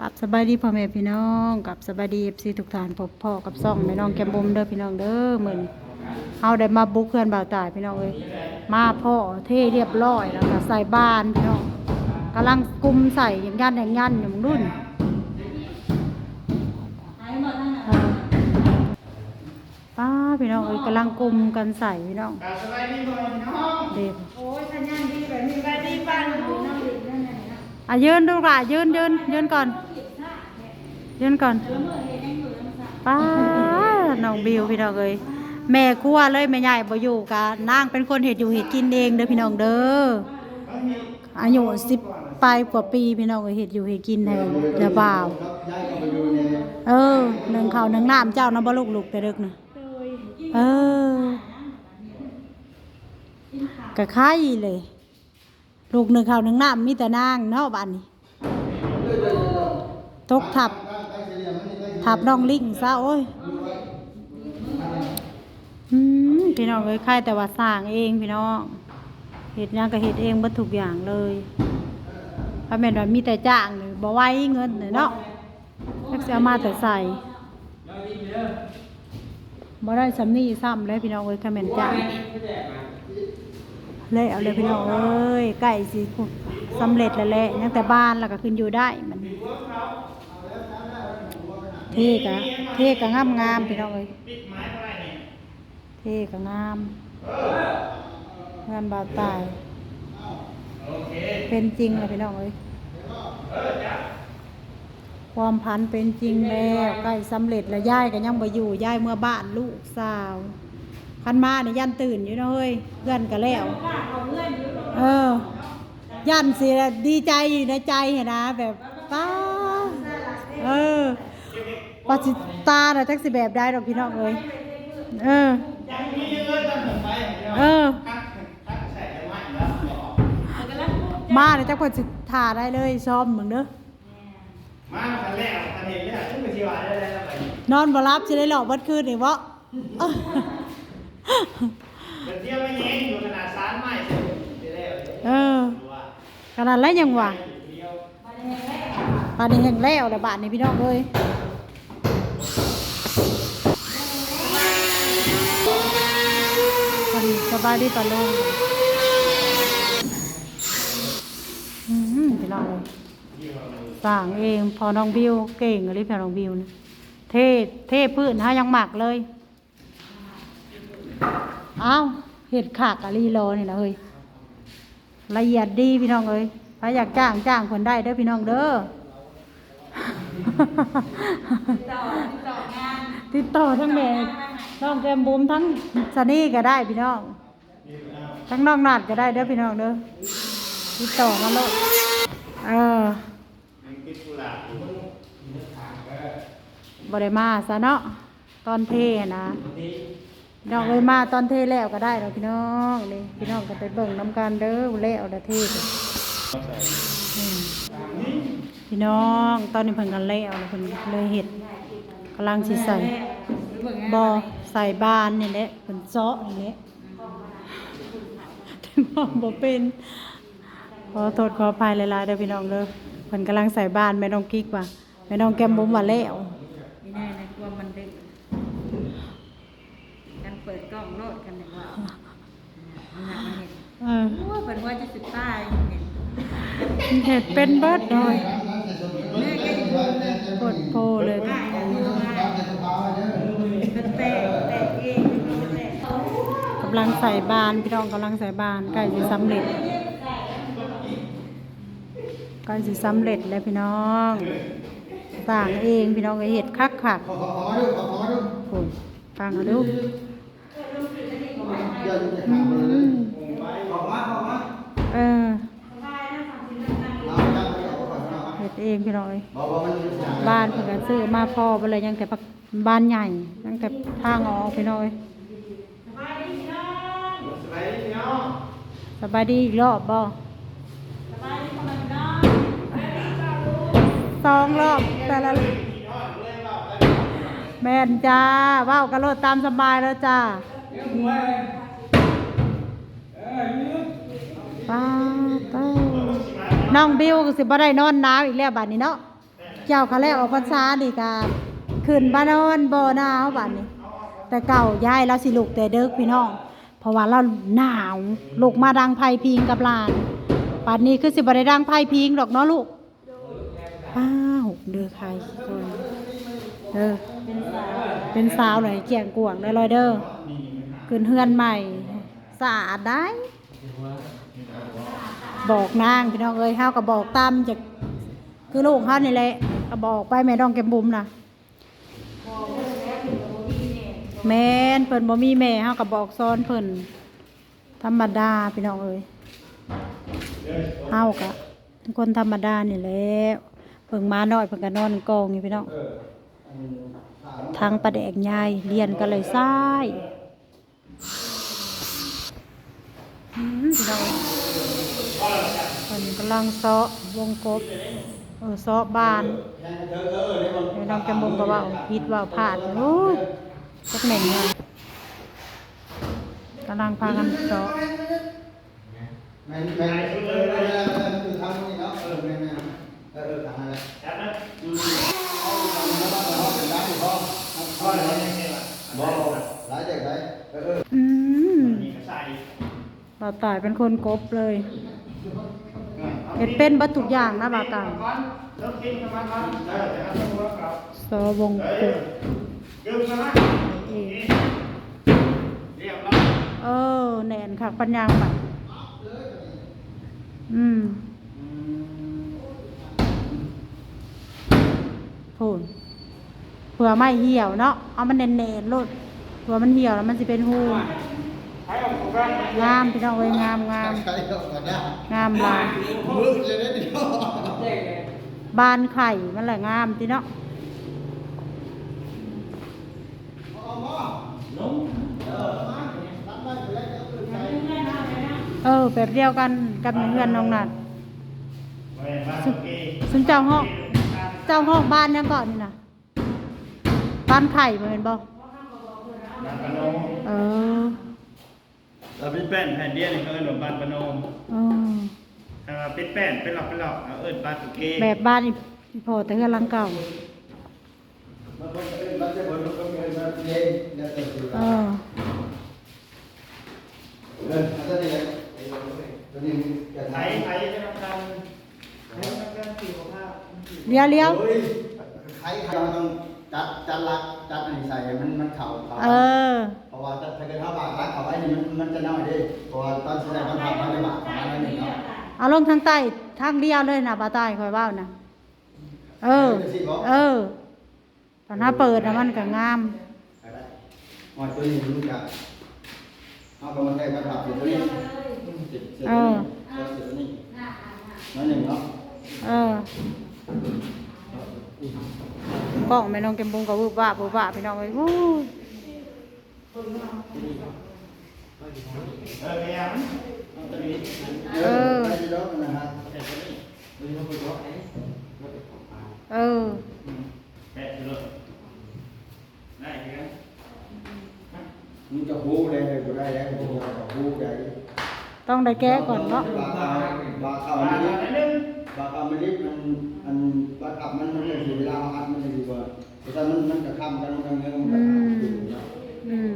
กับสบายดีพ่อแม่พี่น้องกับสบายดีเอฟซีทุกท่านพบพ่อกับซ่องแม่น้องแกมบุมเด้อพี่น้องเด้อเหมือนเฮาได้มาบุกเพื่อนบ่าวตายพี่น้องเอ้ยมาพ่อเท่เรียบร้อยแล้วก็ใส่บ้านพี่น้องกำลังกุมใส่อย่างยันอย่างยันอย่างรุ่นป้าพี่น้องเอ้ยกำลังกุมกันใส่พี่น้องสบายดีบ่พี่น้องเด็กโอ้ยสัญญาณดีแบบนี้สบายดีป้าหนูน้องเด็กนั่นน่ะนะอะยืนดูก่ะยืนยืนยืนก่อน ยืนก่อนป้าน้องบิวพี่น้องเอ้ยแม่ครัวเลยแม่ใหญ่บ่อยู่กะนางเป็นคนเฮ็ดอยู่เฮ็ดกินเองเด้อพี่น้องเด้ออายุสิบปลายกว่าปีพี่น้องเอ้ยเฮ็ดอยู่เฮ็ดกินให้เจ้าบ่าวเออหนึ่งข้าวหนึ่งน้ำเจ้าน้ำบ่ลูกลูกแต่เด็กนะเออกะไข่เลย ลูกหนึ่งข้าวหนึ่งน้ำมีแต่นางเนาะบ้านนี้ตกทับ ทับน้องลิงซะโอ้ยอพี่น้องเอ้ยใครแต่ว่าสร้างเองพี่น้องเห็ดยังก็เห็ดเองบัดทุกอย่างเลยถ้าแม่นว่ามีแต่จ้างนี่บ่ไว้เงินนี่เนาะจักสิเอามาแต่ใส่บ่ได้สำนีซ้ำเลยพี่น้องเอ้ยถ้าแม่นจ้างเลยเอาเลยพี่น้องเอ้ยใกล้สิสำเร็จแล้วแหละยังแต่บ้านแล้วก็ขึ้นอยู่ได้มัน เท่กะเท่กะงามงามพี่น้องเอ้ยเท่าไหร่เนี่ยเท่กะงามงามบาวตาย เป็นจริงเลยพี่น้องเอ้ยความพันเป็นจริงแล้วใกล้สำเร็จแล้วย่ายก็ยังบ่อยู่ย่ายเมื่อบ้านลูกสาวคันมาเนี่ยยันตื่นอยู่นาะเฮ้ยเพื่อนก็แล้ว เออย่านสิดีใจอยู่ในใจเห็นนะแบบป้าเออ ปัสิตาน่ะจักสิแบบได้ดอกพี่น้องเอ้ยเออ ยังมีเยอะตั้งแต่ไปพี่น้องเออทักทักใส่กันไว้แล้วบอกมาเนี่ยจักเพิ่นสิถ่าได้เลยซ้อมมึงเด้อมาคันแรกคันเห็นเนี่ยซึ่งเป็นชีวะได้แล้วไปนอนบ่รับสิได้หลอกเบัดคืนนี่บ่เดี๋ยวเที่ยวไม่แย้งอยู่ขนาดสารไม้เสร็จได้แล้วเออดูว่าขนาดไรยังวะเที่ยวป่านนี้แห่งแล้วแหละบาทนี้พี่น้องเอ้ย พอดีสบายดีปะลุงอืมพี่น้องเอ้ยสั่งเองพอน้องบิวเก่งเลยพี่น้องบิวนะเทเทพื้นหายังหมักเลยอ้าวเห็ดขากอะลีโลนี่นะเฮ้ยละเอียดดีพี่น้องเอ้ยใครอยากจ้างจ้างคนได้เด้อพี่น้องเด้อติดต่อทั้งแม่ น้องแกมบุมทั้งสนี่ก็ได้พี่น้อง ทั้งน้องนาดก็ได้เด้อพี่น้องเด้อติดต่อมาเลยเออยังติดกุหลาบอยู่บริมาซะเนาะตอนเทนะน้องเลยมาตอนเทแล้วก็ได้เนาะพี่น้องนี่พี่น้องก็ไปเบิ่งน้ำกันเด้อแล้วเด้อเทเด้ออืมพี่น้องตอนนี้เพิ่นกันแล้วเลยเพิ่นเลยเห็ดกำลังสิใส่บอ ใส่บานนี่แหละเพิ่นเจาะนี่แหละถึงบอกบ่เป็นขอโทษขออภัยหลายๆเด้อพี่น้องเด้อเพิ่นกำลังใส่บานแม่น้องกิ๊กว่าแม่น้องแก้มบุ๋มว่าแล้วไม่แน่นะกลัวมันดึกกันเปิดกล้องโลดกันหนึ่งว่ามันหามันเห็นเออโอ้ยเปิดว่าจะสุดใต้เห็นเห็ดเป็นเบิดเลยแม่ก็จะดูเลยกดโพเลย กำลังใส่บานพี่น้องกำลังใส่บานใกล้สิสำเร็จใกล้สิสำเร็จแล้วพี่น้องสร้างเองพี่น้องก็เห็ดคักคักขอขอขอดูอขอดูๆโอ้ยฟังเอาดู เดี๋ยวจะถามมาเลยขอมาขอมา เออ เอาจับไปเอาขอมา เห็ดเองพี่น้องเอ้ยบอกว่ามันอยู่ที่ไหนบ้านเพิ่นก็ซื้อมาพอไปเลยยังแต่ปักบ้านใหญ่ยังแต่ทางออกพี่น้องเอ้ยสบายดีพี่น้องสบายดีอีกรอบบ่สองรอบแต่ละแม่นจ้าว่าวกระโลดตามสบายแล้วจ้าป้าเต้า น้องบิวก็สิบ่ได้นอนหนาวอีกแล้วบัดนี้เนาะเจ้าเขาแล้วออกพรรษาดีกาขึ้นบ้านนอนบ่หนาวบัดนี้ แต่เก่ายายเราสิลูกแต่เด็กพี่น้อง เพราะว่าเราหนาวลูกมาดังไพ่พิงกับหลานป่านนี้คือสิบ่ได้ดังไพ่พิงดอกเนาะลูกอ้าวเด้อใครคนเด้อเป็นสาวหน่อยเกี่ยงกวงได้ลอยเด้อขึ้นเฮือนใหม่สะอาดได้ บอกนางพี่น้องเอ้ยเฮาก็บอกตามจากคือลูกเฮานี่แหละก็บอกไปแม่ดองแก้มบุ๋มนะแม่นเพิ่นบ่มีแม่เฮาก็บอกสอนเพิ่นธรรมดาพี่น้องเอ้ยเฮาก็คนธรรมดานี่แหละเพิ่งมาน้อยเพิ่นก็นอนกองอยู่พี่น้องทางประแดกยายเรียนก็เลยซ้ายอืม พี่น้องเพิ่นกำลังเซาะวงกบเออเซาะบานแม่น้องจำบุงก็ว่าผิดเว่าพลาดโอ้ยจักเหม็นเลยกำลังพากันเจาะไม่ไม่ไม่คือทำนี่เนาะเออแม่นแม่นเออเออทำอะไรจับนะเอาทำแล้วมันเอาเป็นร้านอยู่พ่อพ่อเดี๋ยวยังไงล่ะบ่ร้ากไหนเออเอออืมนี่ก็ใส่บ่าตายเป็นคนกบเลย เห็ดเป็นบัตทุกอย่างนะบ่าวตายเลิกกินกันมาก่อนเออเดี๋ยวเอาตัวกลับสวงเอกอบยืมกันนะเรียบร้อยเออแหนนค่ะปัญญางบัดอืมพูนเผื่อไม่เหี่ยวเนาะเอามันแน่นๆโลดเผื่อมันเหี่ยวแล้วมันจะเป็นหูใช้ขอ งกูบ้างงามพี่น้องเอ้ยงามงามใครเอาก็ได้งามหลายมึงจะได้ดีเนาะบานไข่มันแหละงามติเนาะเอาหม้อลงเออมารับได้ไปแล้วเดี๋ยวขึ้นไปเออแบบเดียวกันกับเพื่อนน้องนัดเว้ยบ้านโอเคซึ่งเจ้าห้องเจ้าห้องบ้านยังก่อนนี่นะบ้านไข่บ่เป็นบ่บ้านปนมเออ เราเป็นแป้นแผ่นเดียวนี่เขาเอิ้นว่าบ้านปนมเออถ้าว่าเป็นแป้นเป็นหลอกเป็นหลอกเอาเอิ้นบ้านโอเคแบบบ้านอีพอแต่เฮือนหลังเก่ามันก็เป็นมันจะเหมือนมันก็เป็นมันเย็นเดี๋ยวจะสิเออเอออันนี้เลยตัวนี้จะไทถ่ายยไทยจะทำการเรื่องการสี่ของภาพเลี้ยวเลี้ยวเฮ้ยใครเราต้องจัดจัดรักจัดอันนี้ใส่มันมันเข่าเข่าเออเพราะว่า ถ้าเกิดถ้าบาดรักเขาไว้นี่มันมันจะน้อยดิเพราะว่าตอนแสดงมันทำมันไม่บาดของมันนั่นเองเนาะเอาลงทางใต้ทางเดียวเลยนะบ่าวใต้คอยเว้านะเออ เออตอนถ้าเปิดนะมันก็งามหอยตัวนี้มันจะเอาไปมันได้กระถางตัวนี้เออตัวนี้นั่นหนึ่งเนาะเออกล้องแม่น้องเก็มบุงกับวูบว่าบวูบว่าพี่น้องเอ้ยวู้ เออเออไปที่รถนะฮะเออแปะที่รถได้ครับมันจะหูได้เลยก็ได้แล้วมันจะหูได้ต้องได้แก้ก่อนเนาะบาเอาบาเอามาไม่หได้น่อยนึงบาเอาไม่ได้มันอันบาอับมันมันจะถึงเวลาอัดมันจะดีกว่าแต่มันมันจะข้ามกันมันกันเงี้ยมันจะข้ามอืม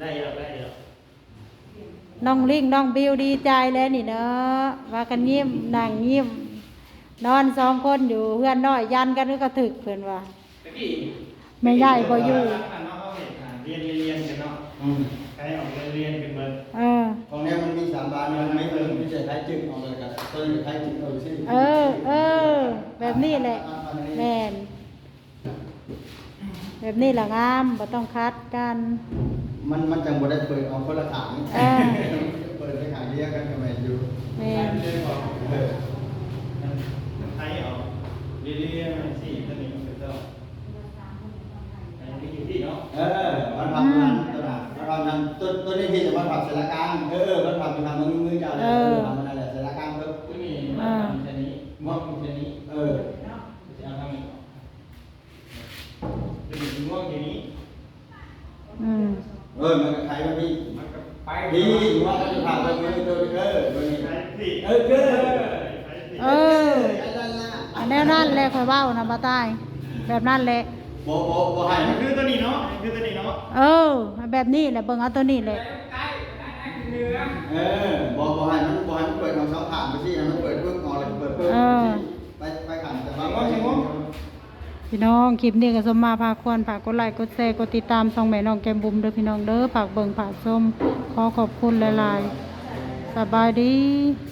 ได้แล้วได้แล้ว น้องลิงน้องบิวดีใจแล้วนี่เนาะว่ากันยิ้มนั่งยิ้มนอนสองคนอยู่เพื่อนน้อยยันกันก็กระถึกเพิ่นว่าแม่ใหญ่บ่อยู่เรียนเรียนกันเนาะอืมใครออกเรียนเรียนกันเบิดเออของเนี้ยมันมีสามบานมันไม่เติมไม่ใช่ใช้จึงออกเลยกันเติมใช้จึงเอาสิเออเออแบบนี้แหละแม่นแบบนี้แหละงามบ่ต้องคัดกัน มันมันจังบ่ได้เปิดเอาคนละขางเออ เปิดไปขางเดียวกันกับแม่อยู่แม่นเออใครออกเรียนเรียนมันสี่ตัวนี้มันเป็นตัวอันนี้อยู่ที่เนาะเออมันทำงานตัวน่ะมันทำงานตัวตัวนี้พี่จะมันทำศิลปกรรมเออมันทำเป็นทำมือมือเจ้าเลยทำมันอะไรศิลปกรรมครับตัวนี้มาทำชนี้มอบชนี้เออจะเอาทำอีกตัวนี้ม่วงอย่างนี้อืม เออมันก็ใครมาพี่มันก็ไปดีว่ามันจะทำตัวมือตัวเออตัวนี้ใครผิดเออเออเออแนวนั้นแหละข่อยเว้านะบ่ตายแบบนั้นแหละบ่บ่บ่ให้อันมันี้นคือตัวนี้เนาะอันนี้คือตัวนี้เนาะเออแบบนี้แหละเบิ่งเอาตัวนี้แหละเออบ่บ่ให้มันบ่ให้มันเปิดของเสาผ่านไปสิให้มันเปิดปึ๊บออกแล้วก็เปิดปึ๊บเออไปไปขันแต่เสีว่ายงว่าเสียงว่า พี่น้องคลิปนี้ก็สมมาพาควรฝากกดไลค์กดแชร์กดติดตามช่องแม่น้องแก้มบุ๋มเด้อพี่น้องเด้อฝากเบิ่งฝากชมขอขอบคุณหลายๆสบายดี